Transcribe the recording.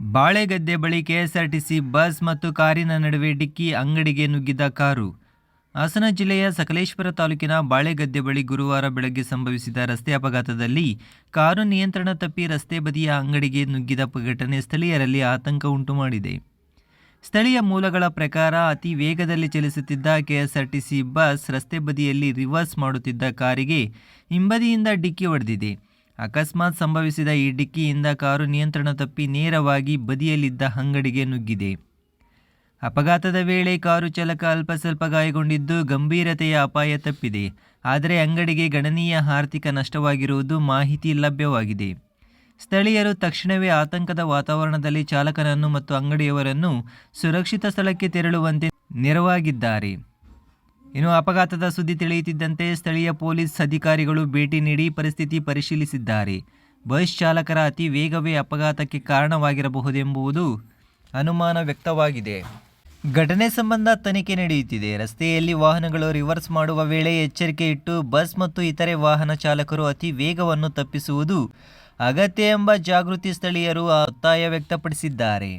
ಬಾಳೆಗದ್ದೆ ಬಳಿ KSRTC bus ಮತ್ತು ಕಾರಿನ ನಡುವೆ ಡಿಕ್ಕಿ ಅಂಗಡಿಗೆ ನುಗ್ಗಿದ ಕಾರು. ಹಾಸನ ಜಿಲ್ಲೆಯ ಸಕಲೇಶ್ವರ ತಾಲೂಕಿನ ಬಾಳೆಗದ್ದೆ ಬಳಿ ಗುರುವಾರ ಬೆಳಗ್ಗೆ ಸಂಭವಿಸಿದ ರಸ್ತೆ ಅಪಘಾತದಲ್ಲಿ ಕಾರು ನಿಯಂತ್ರಣ ತಪ್ಪಿ ರಸ್ತೆ ಬದಿಯ ಅಂಗಡಿಗೆ ನುಗ್ಗಿದ ಘಟನೆ ಸ್ಥಳೀಯರಲ್ಲಿ ಆತಂಕ ಉಂಟುಮಾಡಿದೆ ಸ್ಥಳೀಯ ಮೂಲಗಳ ಪ್ರಕಾರ ಅತಿ ವೇಗದಲ್ಲಿ ಚಲಿಸುತ್ತಿದ್ದ ಕೆಎಸ್ಆರ್ಟಿಸಿ ಬಸ್ ರಸ್ತೆ ಬದಿಯಲ್ಲಿ ರಿವರ್ಸ್ ಮಾಡುತ್ತಿದ್ದ ಕಾರಿಗೆ ಹಿಂಬದಿಯಿಂದ ಡಿಕ್ಕಿ ಹೊಡೆದಿದೆ. ಅಕಸ್ಮಾತ್ ಸಂಭವಿಸಿದ ಈ ಡಿಕ್ಕಿಯಿಂದ ಕಾರು ನಿಯಂತ್ರಣ ತಪ್ಪಿ ನೇರವಾಗಿ ಬದಿಯಲ್ಲಿದ್ದ ಅಂಗಡಿಗೆ ನುಗ್ಗಿದೆ. ಅಪಘಾತದ ವೇಳೆ ಕಾರು ಚಾಲಕ ಅಲ್ಪ ಸ್ವಲ್ಪ ಗಾಯಗೊಂಡಿದ್ದು ಗಂಭೀರತೆಯ ಅಪಾಯ ತಪ್ಪಿದೆ. ಆದರೆ ಅಂಗಡಿಗೆ ಗಣನೀಯ ಆರ್ಥಿಕ ನಷ್ಟವಾಗಿರುವುದು ಮಾಹಿತಿ ಲಭ್ಯವಾಗಿದೆ. ಸ್ಥಳೀಯರು ತಕ್ಷಣವೇ ಆತಂಕದ ವಾತಾವರಣದಲ್ಲಿ ಚಾಲಕನನ್ನು ಮತ್ತು ಅಂಗಡಿಯವರನ್ನು ಸುರಕ್ಷಿತ ಸ್ಥಳಕ್ಕೆ ತೆರಳುವಂತೆ ನೆರವಾಗಿದ್ದಾರೆ. ಇನ್ನು ಅಪಘಾತದ ಸುದ್ದಿ ತಿಳಿಯುತ್ತಿದ್ದಂತೆ ಸ್ಥಳೀಯ ಪೊಲೀಸ್ ಅಧಿಕಾರಿಗಳು ಭೇಟಿ ನೀಡಿ ಪರಿಸ್ಥಿತಿ ಪರಿಶೀಲಿಸಿದ್ದಾರೆ. ಬಸ್ ಚಾಲಕರ ಅತಿ ವೇಗವೇ ಅಪಘಾತಕ್ಕೆ ಕಾರಣವಾಗಿರಬಹುದೆಂಬುದು ಅನುಮಾನ ವ್ಯಕ್ತವಾಗಿದೆ. ಘಟನೆ ಸಂಬಂಧ ತನಿಖೆ ನಡೆಯುತ್ತಿದೆ. ರಸ್ತೆಯಲ್ಲಿ ವಾಹನಗಳು ರಿವರ್ಸ್ ಮಾಡುವ ವೇಳೆ ಎಚ್ಚರಿಕೆ ಇಟ್ಟು ಬಸ್ ಮತ್ತು ಇತರೆ ವಾಹನ ಚಾಲಕರು ಅತಿ ವೇಗವನ್ನು ತಪ್ಪಿಸುವುದು ಅಗತ್ಯ ಎಂಬ ಜಾಗೃತಿ ಸ್ಥಳೀಯರು ಒತ್ತಾಯ ವ್ಯಕ್ತಪಡಿಸಿದ್ದಾರೆ.